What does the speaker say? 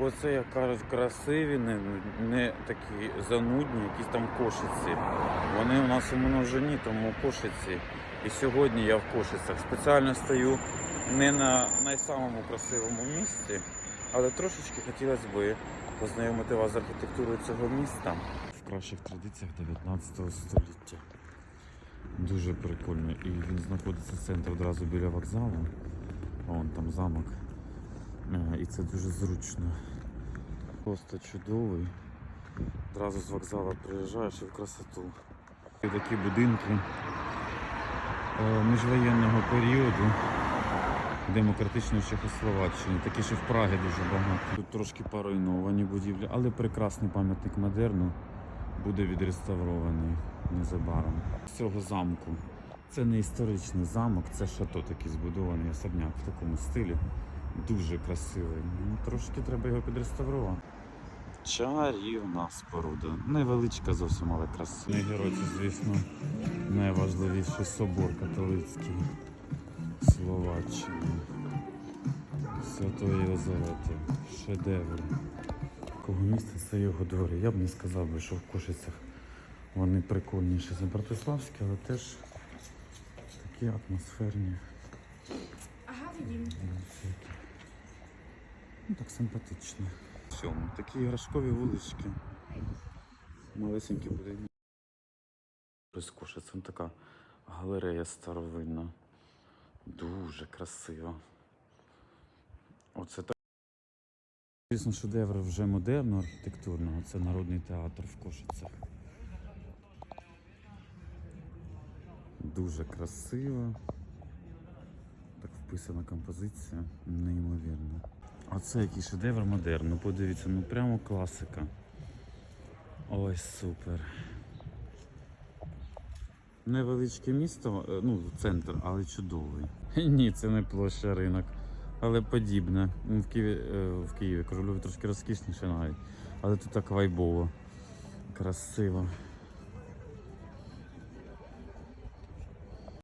Оце, як кажуть, красиві, не, не такі занудні, якісь там кошиці. Вони у нас у множині, тому кошиці. І сьогодні я в кошицях. Спеціально стою не на найсамому красивому місці, але трошечки хотілося би познайомити вас з архітектурою цього міста. В кращих традиціях 19 століття. Дуже прикольно. І він знаходиться в центр одразу біля вокзалу. Вон там замок. Е, І це дуже зручно. Просто чудовий. Одразу з вокзалу приїжджаєш і в красоту. І такі будинки е, міжвоєнного періоду демократичної Чехословаччини. Такі ще в Прагі дуже багато. Тут трошки поруйновані будівлі, але прекрасний пам'ятник модерну буде відреставрований незабаром. З цього замку. Це не історичний замок, це шато такий збудований особняк в такому стилі. Дуже красивий. Ну, трошки треба його підреставрувати. Чарівна споруда. Невеличка зовсім, але красива. Не герой, це, звісно, найважливіший собор католицький Словаччини. Святої Єлизавети. Шедевр. Кого міста це його дворі. Я б не сказав би, що в Кошицях вони прикольніші за Братиславські, але теж такі атмосферні. Ага, видим. Ну так симпатично. Всьому. Такі іграшкові вулички. Малесенькі будинки. Прискоше, це така галерея старовинна. Дуже красива. Оце так. Звісно, шедевр вже модерну архітектурного. Це народний театр в Кошицях. Дуже красиво. Так вписана композиція, неймовірно. А це який шедевр модерну. Подивіться, ну прямо класика. Ой, супер. Невеличке місто, е, ну, центр, але чудовий. Ні, це не площа ринок, але подібне. Ну, в Києві, е, в Києві кажу, трошки розкішніше навіть. Але тут так вайбово. Красиво.